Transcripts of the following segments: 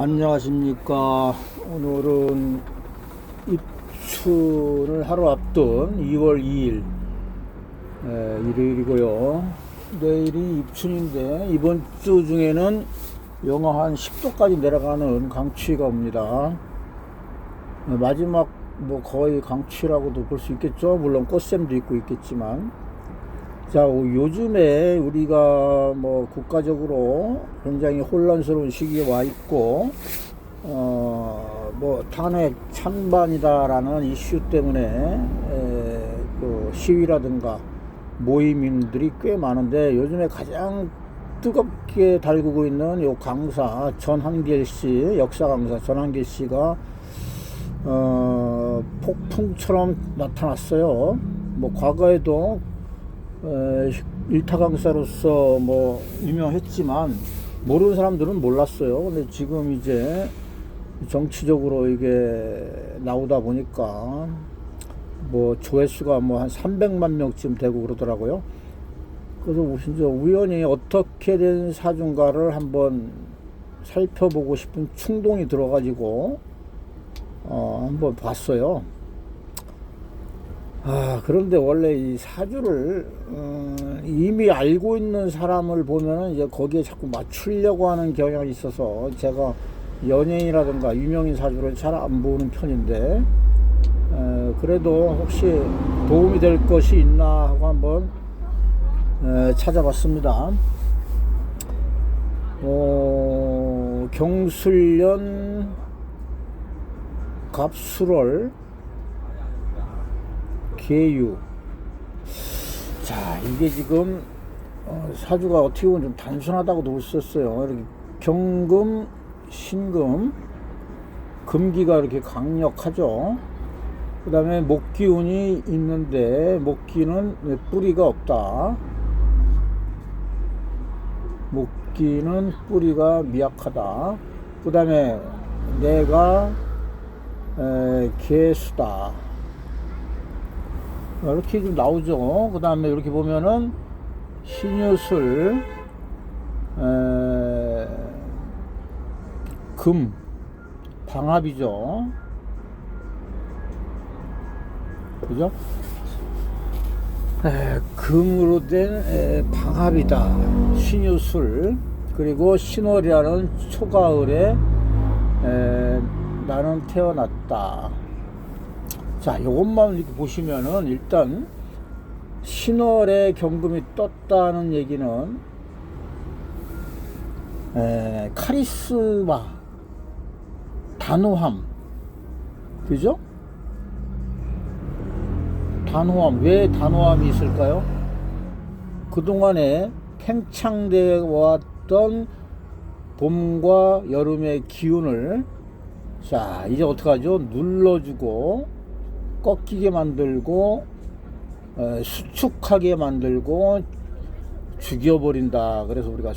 안녕하십니까. 오늘은 입춘을 하루 앞둔 2월 2일 에, 일요일이고요. 내일이 입춘인데 이번 주 중에는 영하 한 10도까지 내려가는 강추위가 옵니다. 어, 마지막 뭐 거의 강추위라고도 볼 수 있겠죠. 물론 꽃샘도 있고 있겠지만 자, 어, 요즘에 우리가 뭐 국가적으로 굉장히 혼란스러운 시기에 와 있고, 어, 뭐 탄핵 찬반이다라는 이슈 때문에 에, 그 시위라든가 모임인들이 꽤 많은데 요즘에 가장 뜨겁게 달구고 있는 요 강사 전한길 씨, 역사 강사 전한길 씨가 어, 폭풍처럼 나타났어요. 뭐 과거에도 에, 일타 강사로서 뭐 유명했지만 모르는 사람들은 몰랐어요. 근데 지금 이제 정치적으로 이게 나오다 보니까 뭐 조회수가 뭐 한 300만 명쯤 되고 그러더라고요. 그래서 진짜 우연히 어떻게 된 사준가를 한번 살펴보고 싶은 충동이 들어가지고 어, 한번 봤어요. 아, 그런데 원래 이 사주를 어, 이미 알고 있는 사람을 보면은 이제 거기에 자꾸 맞추려고 하는 경향이 있어서 제가 연예인이라든가 유명인 사주를 잘 안 보는 편인데 에, 그래도 혹시 도움이 될 것이 있나 하고 한번 에, 찾아봤습니다. 어, 경술년 갑술월 계유. 자, 이게 지금 어, 사주가 어떻게 보면 좀 단순하다고도 볼 수 있어요. 이렇게 경금, 신금, 금기가 이렇게 강력하죠. 그 다음에 목기운이 있는데 목기는 뿌리가 없다. 목기는 뿌리가 미약하다. 그 다음에 내가 에, 개수다. 이렇게 좀 나오죠. 그 다음에 이렇게 보면은 신유술, 에, 금, 방합이죠. 그죠? 에, 금으로 된 에, 방합이다. 신유술, 그리고 신월이라는 초가을에 에, 나는 태어났다. 자, 요것만 이렇게 보시면은 일단 신월에 경금이 떴다는 얘기는 에, 카리스마, 단호함, 그죠? 단호함, 왜 단호함이 있을까요? 그동안에 팽창되어 왔던 봄과 여름의 기운을 자, 이제 어떡하죠? 눌러주고 꺾이게 만들고 어, 수축하게 만들고 죽여버린다. 그래서 우리가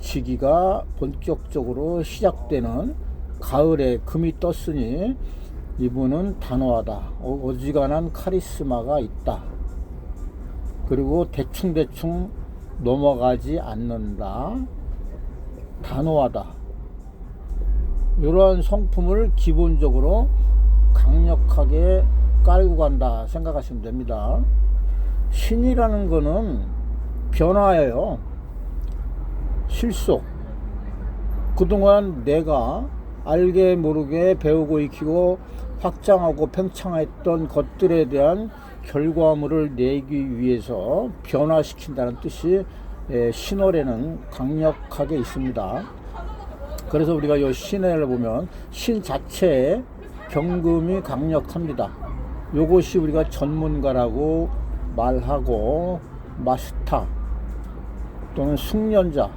숙살치기가 본격적으로 시작되는 가을에 금이 떴으니 이분은 단호하다. 어, 어지간한 카리스마가 있다. 그리고 대충대충 넘어가지 않는다. 단호하다. 이러한 성품을 기본적으로 강력하게 깔고 간다 생각하시면 됩니다. 신이라는 거는 변화예요. 실속. 그동안 내가 알게 모르게 배우고 익히고 확장하고 팽창했던 것들에 대한 결과물을 내기 위해서 변화시킨다는 뜻이 예, 신월에는 강력하게 있습니다. 그래서 우리가 이 신을 보면 신 자체에 경금이 강력합니다. 요것이 우리가 전문가라고 말하고 마스터 또는 숙련자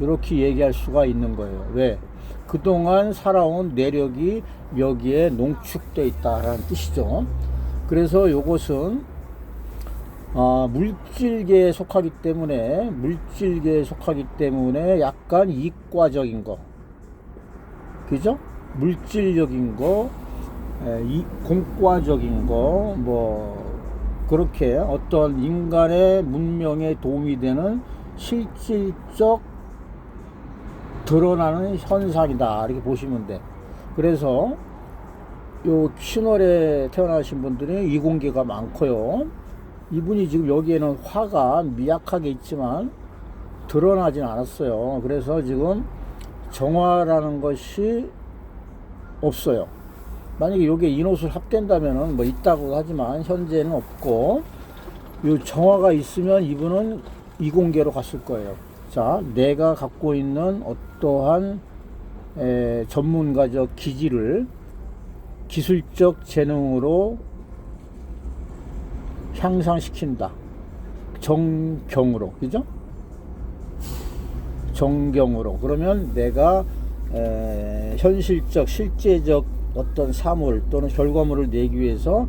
이렇게 얘기할 수가 있는 거예요. 왜? 그동안 살아온 내력이 여기에 농축되어 있다라는 뜻이죠. 그래서 요것은 아, 물질계에 속하기 때문에 물질계에 속하기 때문에 약간 이과적인 거 그죠? 물질적인 거, 에, 이, 공과적인 거, 뭐, 그렇게 어떤 인간의 문명에 도움이 되는 실질적 드러나는 현상이다 이렇게 보시면 돼. 그래서 요 신월에 태어나신 분들은 이공계가 많고요. 이분이 지금 여기에는 화가 미약하게 있지만 드러나진 않았어요. 그래서 지금 정화라는 것이 없어요. 만약에 요게 인옷을 합된다면은 뭐 있다고 하지만 현재는 없고 요 정화가 있으면 이분은 이공계로 갔을 거예요. 자, 내가 갖고 있는 어떠한 에, 전문가적 기질을 기술적 재능으로 향상시킨다. 정경으로, 그죠? 정경으로. 그러면 내가 에, 현실적, 실제적 어떤 사물 또는 결과물을 내기 위해서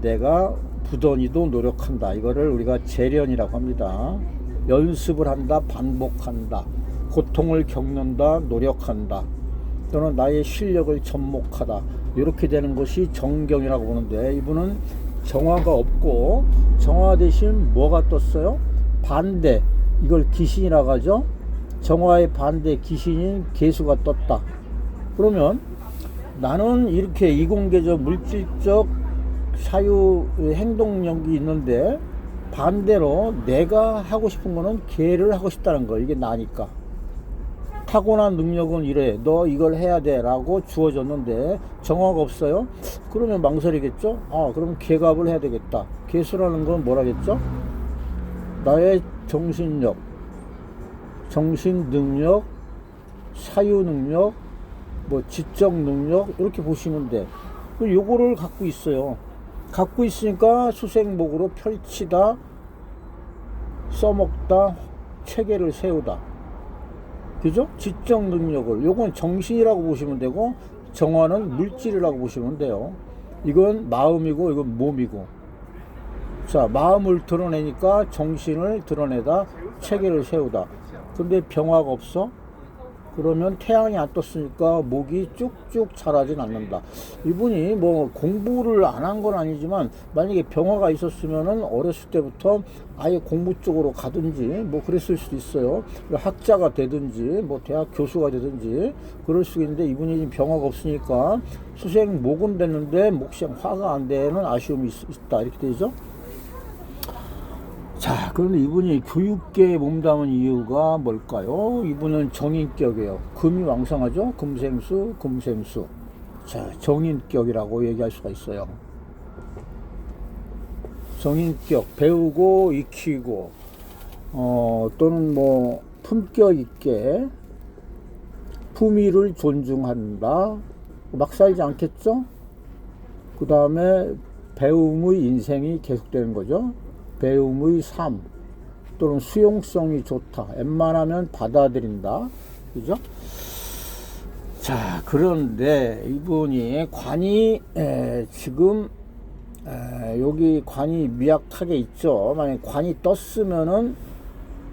내가 부던이도 노력한다. 이거를 우리가 재련이라고 합니다. 연습을 한다, 반복한다. 고통을 겪는다, 노력한다. 또는 나의 실력을 접목하다. 이렇게 되는 것이 정경이라고 보는데 이분은 정화가 없고 정화 대신 뭐가 떴어요? 반대. 이걸 기신이라고 하죠. 정화의 반대 기신인 개수가 떴다. 그러면 나는 이렇게 이공계적 물질적 사유 행동력이 있는데 반대로 내가 하고 싶은 거는 개를 하고 싶다는 거. 이게 나니까. 타고난 능력은 이래. 너 이걸 해야 돼. 라고 주어졌는데 정화가 없어요? 그러면 망설이겠죠? 아 그럼 개갑을 해야 되겠다. 개수라는 건 뭐라겠죠? 나의 정신력 정신 능력 사유 능력 뭐 지적 능력 이렇게 보시면 돼. 그 요거를 갖고 있어요. 갖고 있으니까 수생목으로 펼치다, 써먹다, 체계를 세우다. 그죠? 지적 능력을. 요건 정신이라고 보시면 되고, 정화는 물질이라고 보시면 돼요. 이건 마음이고, 이건 몸이고. 자, 마음을 드러내니까 정신을 드러내다, 체계를 세우다. 근데 병화가 없어? 그러면 태양이 안 떴으니까 목이 쭉쭉 자라진 않는다. 이분이 뭐 공부를 안 한 건 아니지만 만약에 병화가 있었으면은 어렸을 때부터 아예 공부 쪽으로 가든지 뭐 그랬을 수도 있어요. 학자가 되든지 뭐 대학 교수가 되든지 그럴 수 있는데 이분이 병화가 없으니까 수생 목은 됐는데 목시장 화가 안 되는 아쉬움이 있, 있다 이렇게 되죠. 자, 그런데 이분이 교육계에 몸담은 이유가 뭘까요? 이분은 정인격이에요. 금이 왕성하죠? 금생수, 금생수. 자, 정인격이라고 얘기할 수가 있어요. 정인격, 배우고, 익히고, 어, 또는 뭐, 품격 있게, 품위를 존중한다. 막 살지 않겠죠? 그 다음에 배움의 인생이 계속되는 거죠. 배움의 삶 또는 수용성이 좋다. 웬만하면 받아들인다. 그죠? 자, 그런데 이분이 관이 에, 지금 에, 여기 관이 미약하게 있죠. 만약 관이 떴으면은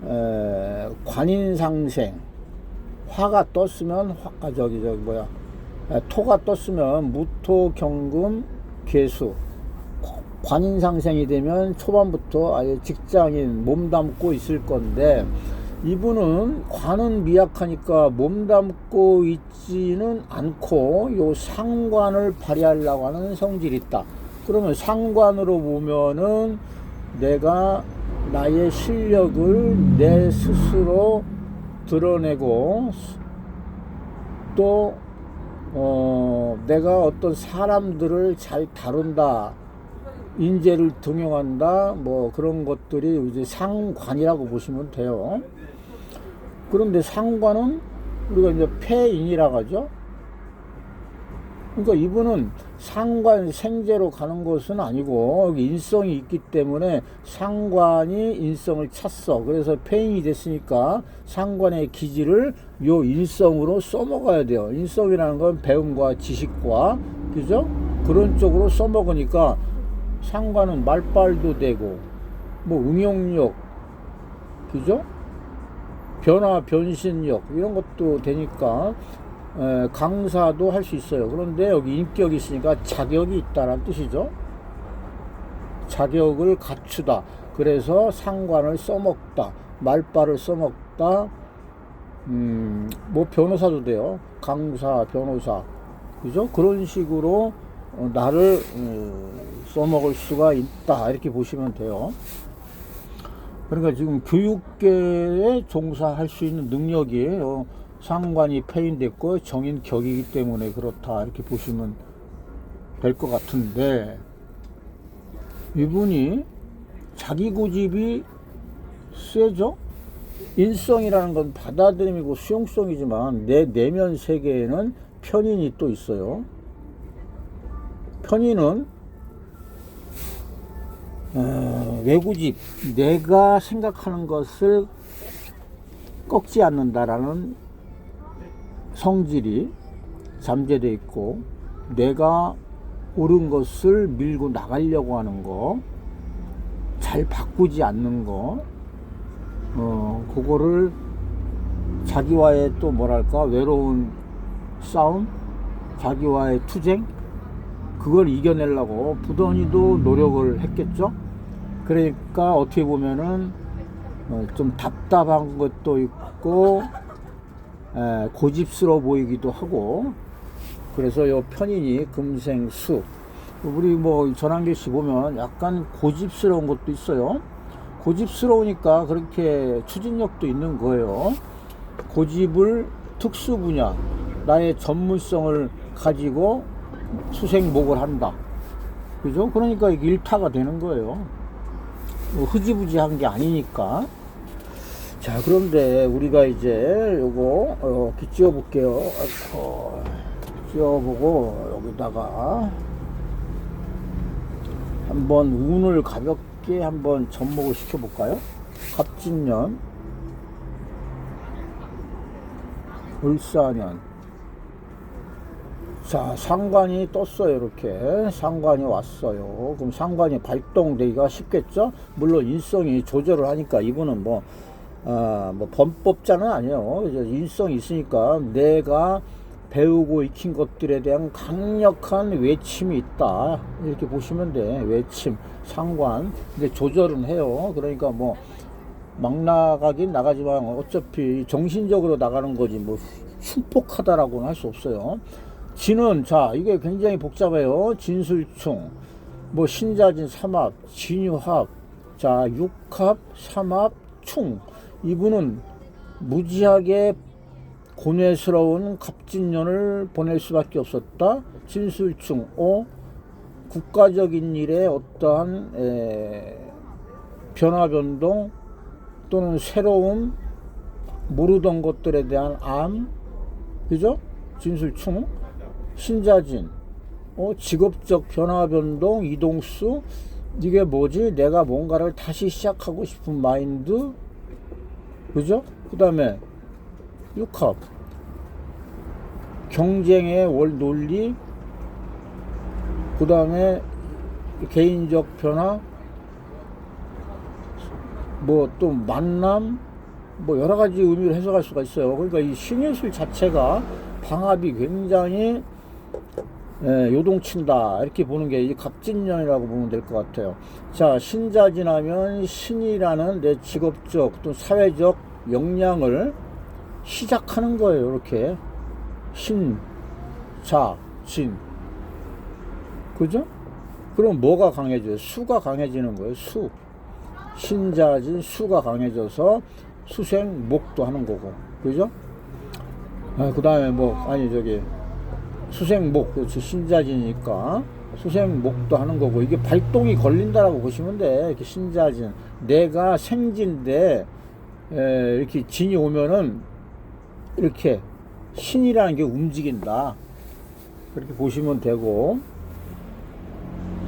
에, 관인상생 화가 떴으면 화, 아, 저기 저기 뭐야 에, 토가 떴으면 무토 경금 개수 관인 상생이 되면 초반부터 아예 직장인 몸담고 있을 건데 이분은 관은 미약하니까 몸담고 있지는 않고 요 상관을 발휘하려고 하는 성질이 있다. 그러면 상관으로 보면은 내가 나의 실력을 내 스스로 드러내고 또 어, 내가 어떤 사람들을 잘 다룬다. 인재를 등용한다 뭐 그런 것들이 이제 상관이라고 보시면 돼요. 그런데 상관은 우리가 이제 폐인이라고 하죠. 그러니까 이분은 상관 생제로 가는 것은 아니고 인성이 있기 때문에 상관이 인성을 찼어. 그래서 폐인이 됐으니까 상관의 기질을 요 인성으로 써먹어야 돼요. 인성이라는 건 배움과 지식과 그죠? 그런 쪽으로 써먹으니까 상관은 말빨도 되고 뭐 응용력 그죠? 변화 변신력 이런 것도 되니까 에, 강사도 할 수 있어요. 그런데 여기 인격이 있으니까 자격이 있다는 뜻이죠. 자격을 갖추다. 그래서 상관을 써먹다. 말빨을 써먹다. 음, 뭐 변호사도 돼요. 강사, 변호사. 그죠? 그런 식으로 어, 나를 어, 써먹을 수가 있다. 이렇게 보시면 돼요. 그러니까 지금 교육계에 종사할 수 있는 능력이 어, 상관이 폐인됐고 정인 격이기 때문에 그렇다. 이렇게 보시면 될 것 같은데 이분이 자기 고집이 세죠? 인성이라는 건 받아들임이고 수용성이지만 내 내면 세계에는 편인이 또 있어요. 편인은 어, 외구집, 내가 생각하는 것을 꺾지 않는다라는 성질이 잠재되어 있고 내가 옳은 것을 밀고 나가려고 하는 거, 잘 바꾸지 않는 거, 어, 그거를 자기와의 또 뭐랄까, 외로운 싸움, 자기와의 투쟁, 그걸 이겨내려고 부던히도 노력을 했겠죠. 그러니까 어떻게 보면은 어, 좀 답답한 것도 있고, 에, 고집스러워 보이기도 하고, 그래서 요 편인이 금생수. 우리 뭐 전환계 씨 보면 약간 고집스러운 것도 있어요. 고집스러우니까 그렇게 추진력도 있는 거예요. 고집을 특수 분야, 나의 전문성을 가지고 수생목을 한다. 그죠? 그러니까 이게 일타가 되는 거예요. 뭐 흐지부지 한 게 아니니까. 자, 그런데 우리가 이제 요거, 어, 이렇게 찌워 볼게요. 아이고. 씌워보고 여기다가 한번 운을 가볍게 한번 접목을 시켜볼까요? 갑진년 을사년 자 상관이 떴어요 이렇게 상관이 왔어요 그럼 상관이 발동되기가 쉽겠죠 물론 인성이 조절을 하니까 이분은 뭐 아, 뭐 범법자는 아니에요. 인성이 있으니까 내가 배우고 익힌 것들에 대한 강력한 외침이 있다. 이렇게 보시면 돼. 외침, 상관. 근데 조절은 해요. 그러니까 뭐, 막 나가긴 나가지만 어차피 정신적으로 나가는 거지 뭐 흉폭하다라고는 할 수 없어요. 진은 자 이게 굉장히 복잡해요. 진술충, 뭐 신자진 삼합, 진유합, 자 육합, 삼합, 충. 이분은 무지하게 고뇌스러운 갑진년을 보낼 수밖에 없었다. 진술충, 어? 국가적인 일에 어떠한 에, 변화 변동 또는 새로운 모르던 것들에 대한 암, 그죠? 진술충, 신자진, 어, 직업적 변화 변동, 이동수, 이게 뭐지? 내가 뭔가를 다시 시작하고 싶은 마인드, 그죠? 그 다음에 육합 경쟁의 월 논리 그 다음에 개인적 변화 뭐 또 만남 뭐 여러 가지 의미를 해석할 수가 있어요. 그러니까 이 신예술 자체가 방합이 굉장히 예, 요동친다 이렇게 보는 게 이 갑진년이라고 보면 될 것 같아요. 자 신자진하면 신이라는 내 직업적 또 사회적 역량을 시작하는 거예요. 이렇게 신, 자, 진, 그죠? 그럼 뭐가 강해져요? 수가 강해지는 거예요. 수, 신자진 수가 강해져서 수생 목도 하는 거고, 그죠? 아, 그 다음에 뭐 아니 저기 수생목, 신자진이니까 수생목도 하는 거고, 이게 발동이 걸린다라고 보시면 돼. 이렇게 신자진. 내가 생진데, 에, 이렇게 진이 오면은, 이렇게 신이라는 게 움직인다. 그렇게 보시면 되고,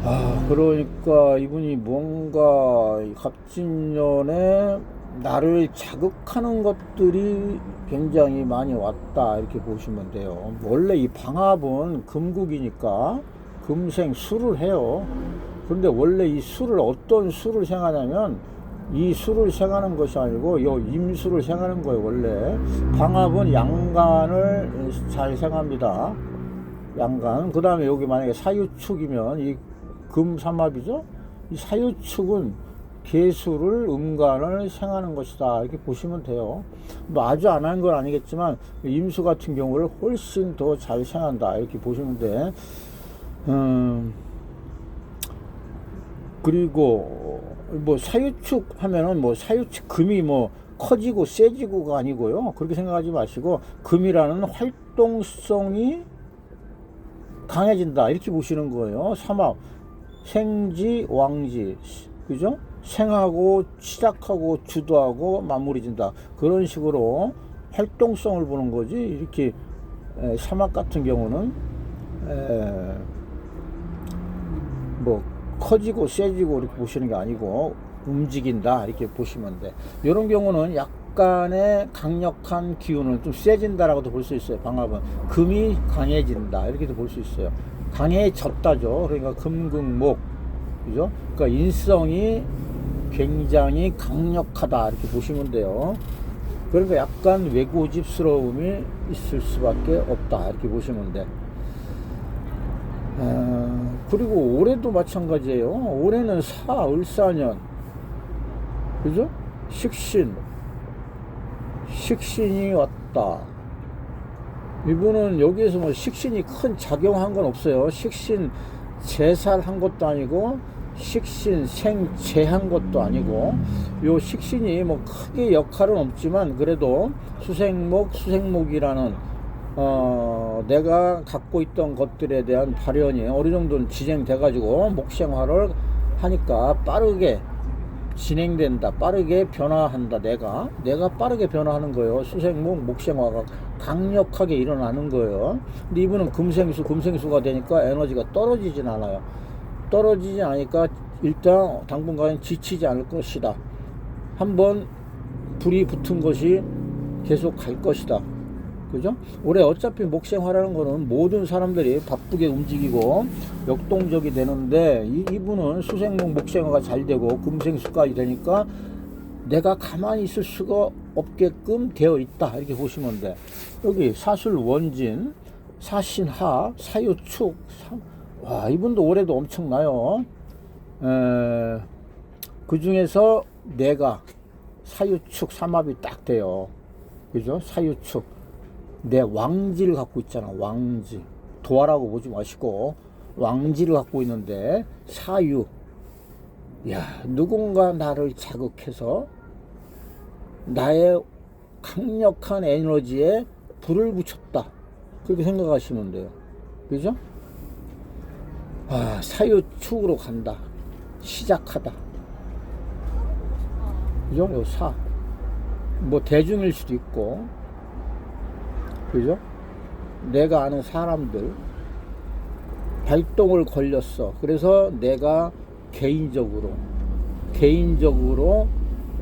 아, 그러니까 이분이 뭔가 이 갑진년에 나를 자극하는 것들이 굉장히 많이 왔다 이렇게 보시면 돼요. 원래 이 방합은 금국이니까 금생 수를 해요. 그런데 원래 이 수를 어떤 수를 생하냐면 이 수를 생하는 것이 아니고 요 임수를 생하는 거예요. 원래 방합은 양간을 잘 생합니다. 양간. 그 다음에 여기 만약에 사유축이면 이 금삼합이죠. 이 사유축은 개수를 음간을 생하는 것이다 이렇게 보시면 돼요. 뭐 아주 안 하는 건 아니겠지만 임수 같은 경우를 훨씬 더 잘 생한다 이렇게 보시면 돼. 음, 그리고 뭐 사유축 하면은 뭐 사유축 금이 뭐 커지고 세지고가 아니고요. 그렇게 생각하지 마시고 금이라는 활동성이 강해진다 이렇게 보시는 거예요. 삼합 생지 왕지 그죠? 생하고 시작하고 주도하고 마무리 진다 그런 식으로 활동성을 보는 거지 이렇게 에, 사막 같은 경우는 에, 뭐 커지고 세지고 이렇게 보시는 게 아니고 움직인다 이렇게 보시면 돼. 이런 경우는 약간의 강력한 기운은 좀 세진다라고도 볼 수 있어요. 방합은 금이 강해진다 이렇게도 볼 수 있어요. 강해졌다죠. 그러니까 금극목 그죠? 그러니까 인성이 굉장히 강력하다 이렇게 보시면 돼요. 그러니까 약간 외고집스러움이 있을 수밖에 없다 이렇게 보시면 돼. 어, 그리고 올해도 마찬가지예요. 올해는 사, 을사년, 그죠? 식신, 식신이 왔다. 이분은 여기에서 뭐 식신이 큰 작용한 건 없어요. 식신 제살한 것도 아니고 식신 생재한 것도 아니고 요 식신이 뭐 크게 역할은 없지만 그래도 수생목 수생목이라는 어 내가 갖고 있던 것들에 대한 발현이 어느 정도는 진행돼 가지고 목생활을 하니까 빠르게 진행된다 빠르게 변화한다 내가. 내가 빠르게 변화하는 거예요. 수생목 목생화가 강력하게 일어나는 거예요. 근데 이분은 금생수 금생수가 되니까 에너지가 떨어지진 않아요 떨어지지 않으니까 일단 당분간 지치지 않을 것이다. 한번 불이 붙은 것이 계속 갈 것이다. 그죠? 올해 어차피 목생화라는 거는 모든 사람들이 바쁘게 움직이고 역동적이 되는데 이, 이분은 수생목 목생화가 잘 되고 금생수까지 되니까 내가 가만히 있을 수가 없게끔 되어 있다. 이렇게 보시면 돼. 여기 사술 원진 사신하 사유축 와 이분도 올해도 엄청나요. 에, 그 중에서 내가 사유축 삼합이 딱 돼요. 그죠? 사유축. 내 왕지를 갖고 있잖아 왕지. 도화라고 보지 마시고 왕지를 갖고 있는데 사유. 야 누군가 나를 자극해서 나의 강력한 에너지에 불을 붙였다. 그렇게 생각하시면 돼요. 그죠 아 사유축으로 간다 시작하다 그죠 요 사 뭐 대중일 수도 있고 그죠? 내가 아는 사람들 발동을 걸렸어. 그래서 내가 개인적으로 개인적으로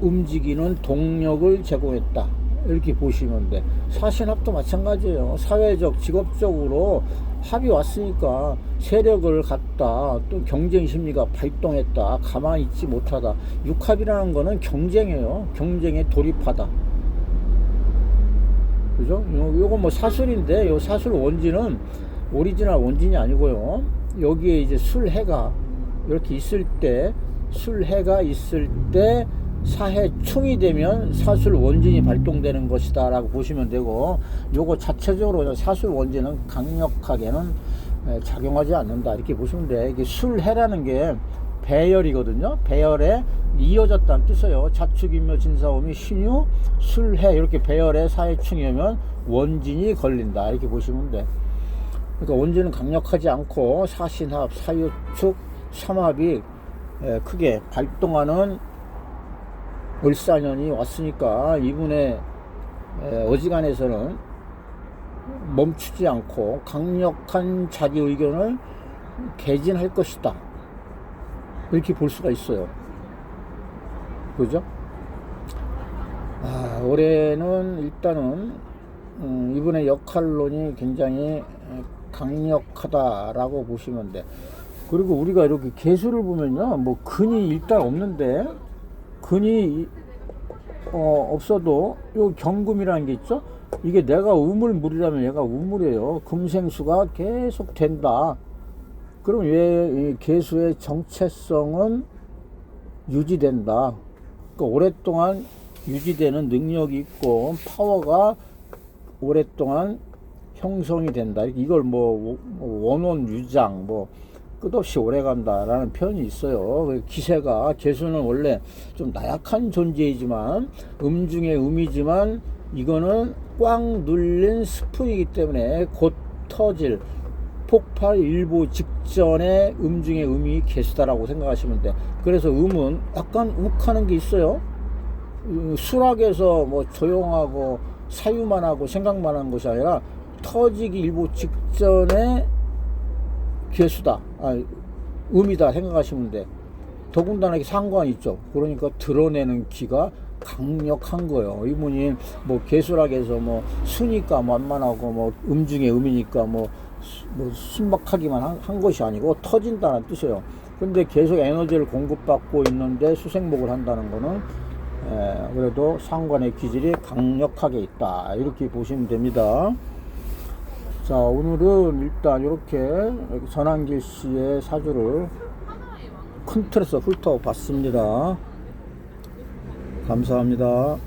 움직이는 동력을 제공했다. 이렇게 보시면 돼. 사신합도 마찬가지예요. 사회적, 직업적으로 합이 왔으니까 세력을 갖다 또 경쟁 심리가 발동했다. 가만히 있지 못하다. 육합이라는 거는 경쟁이에요. 경쟁에 돌입하다. 그죠? 요, 요거 뭐 사술인데 요 사술 원진은 오리지널 원진이 아니고요. 여기에 이제 술해가 이렇게 있을 때 술해가 있을 때 사해 충이 되면 사술 원진이 발동되는 것이다 라고 보시면 되고 요거 자체적으로 사술 원진은 강력하게는 작용하지 않는다. 이렇게 보시면 돼. 이게 술해라는 게 배열이거든요. 배열에 이어졌다는 뜻이에요. 자축인묘 진사오미 신유 술해. 이렇게 배열의 사회충이면 원진이 걸린다. 이렇게 보시면 돼. 그러니까 원진은 강력하지 않고 사신합, 사유축, 삼합이 크게 발동하는 을사년이 왔으니까 이분의 어지간해서는 멈추지 않고 강력한 자기 의견을 개진할 것이다. 이렇게 볼 수가 있어요. 그죠? 아, 올해는 일단은 음, 이분의 역할론이 굉장히 강력하다라고 보시면 돼. 그리고 우리가 이렇게 개수를 보면요, 뭐 근이 일단 없는데 근이 어, 없어도 요 경금이라는 게 있죠. 이게 내가 우물물이라면 얘가 우물이에요. 금생수가 계속 된다. 그럼 왜 개수의 정체성은 유지된다. 그러니까 오랫동안 유지되는 능력이 있고 파워가 오랫동안 형성이 된다. 이걸 뭐 원원 유장 뭐 끝없이 오래 간다라는 표현이 있어요. 그 기세가 개수는 원래 좀 나약한 존재이지만 음 중에 음이지만 이거는 꽉 눌린 스프이기 때문에 곧 터질 폭발 일보 직전에 음 중에 음이 개수다라고 생각하시면 돼. 그래서 음은 약간 욱하는 게 있어요. 음, 수락에서 뭐 조용하고 사유만 하고 생각만 한 것이 아니라 터지기 일보 직전에 개수다, 아, 음이다 생각하시면 돼. 더군다나 상관이 있죠. 그러니까 드러내는 기가 강력한 거예요. 이분이 뭐 개수락에서 뭐 수니까 만만하고 뭐 음 중에 음이니까 뭐, 수- 뭐 순박하기만 한, 한 것이 아니고 터진다는 뜻이에요. 근데 계속 에너지를 공급받고 있는데 수생목을 한다는 거는 에, 그래도 상관의 기질이 강력하게 있다. 이렇게 보시면 됩니다. 자, 오늘은 일단 이렇게 전한길 씨의 사주를 큰 틀에서 훑어봤습니다. 감사합니다.